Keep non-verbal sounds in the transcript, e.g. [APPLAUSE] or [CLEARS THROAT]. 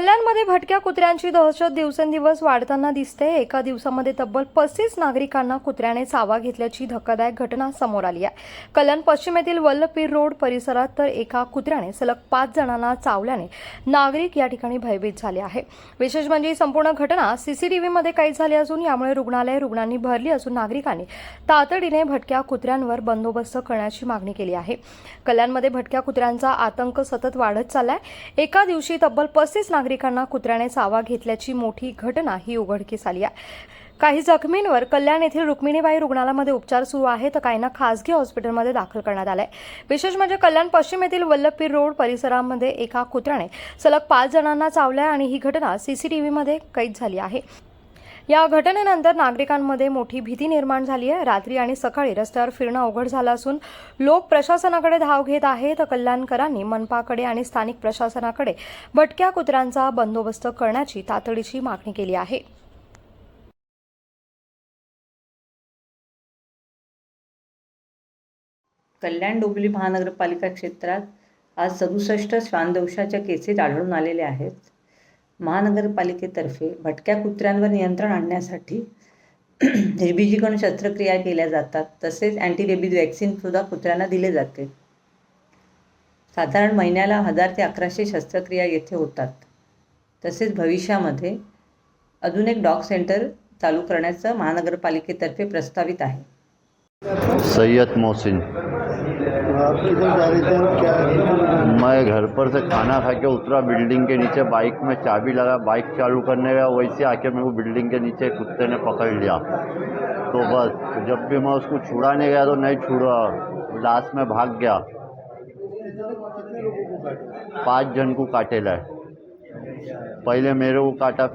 कल्याणमध्ये भटक्या कुत्र्यांची दहशत दिवसेंदिवस वाढताना दिसते. एका दिवसामध्ये तब्बल पस्तीस नागरिकांना कुत्र्याने चावा घेतल्याची धक्कादायक घटना समोर आली आहे. कल्याण पश्चिमेतील वल्लपीर रोड परिसरात तर एका कुत्र्याने सलग पाच जणांना चावल्याने नागरिक या ठिकाणी भयभीत झाले आहे. विशेष म्हणजे ही संपूर्ण घटना सीसीटीव्हीमध्ये काही झाली असून यामुळे रुग्णालय रुग्णांनी भरली असून नागरिकांनी तातडीने भटक्या कुत्र्यांवर बंदोबस्त करण्याची मागणी केली आहे. कल्याणमध्ये भटक्या कुत्र्यांचा आतंक सतत वाढत चाललाय. एका दिवशी तब्बल पस्तीस नागरिक नागरिकांना कुत्र्याने चावा घेतल्याची मोठी घटना ही उघडकीस आली आहे. काही जखमींवर कल्याण येथील रुक्मिणीबाई रुग्णालयामध्ये उपचार सुरू आहे तर काहींना खासगी हॉस्पिटलमध्ये दाखल करण्यात आलंय. विशेष म्हणजे कल्याण पश्चिम येथील वल्लभपीर रोड परिसरामध्ये एका कुत्र्याने सलग पाच जणांना चावलंय आणि ही घटना सीसीटीव्हीमध्ये कैद झाली आहे. या घटनेनंतर नागरिकांमध्ये मोठी भीती निर्माण झाली आहे. रात्री आणि सकाळी रस्त्यावर फिरणं अवघड झालं असून लोक प्रशासनाकडे धाव घेत आहेत. तर कल्याणकरांनी मनपाकडे आणि स्थानिक प्रशासनाकडे भटक्या कुत्र्यांचा बंदोबस्त करण्याची तातडीची मागणी केली आहे. कल्याण डोंबिवली महानगरपालिका क्षेत्रात आज सदुसष्ट श्वानदोषाच्या केसेस आढळून आलेल्या आहेत. महानगरपालिकेतर्फे भटक्या कुत्र्यांवर नियंत्रण आणण्यासाठी [CLEARS THROAT] रेबीजीकडून शस्त्रक्रिया केल्या जातात. तसेच अँटी वॅक्सिन वॅक्सिनसुद्धा कुत्र्यांना दिले जाते. साधारण महिन्याला हजार ते अकराशे शस्त्रक्रिया येथे होतात. तसेच भविष्यामध्ये अजून एक डॉग सेंटर चालू करण्याचं महानगरपालिकेतर्फे प्रस्तावित आहे. सय्यद मोहसिन. मैं घर पर से खाना खा के उतरा, बिल्डिंग के नीचे बाइक में चाबी लगा, बाइक चालू करने गया, वैसे आके मेरे को बिल्डिंग के नीचे कुत्ते ने पकड़ लिया। तो बस, जब भी मैं उसको छुड़ाने गया तो नहीं छुड़ा लास्ट में भाग गया। पाँच जन को काटे लाए। पहले मेरे को काटा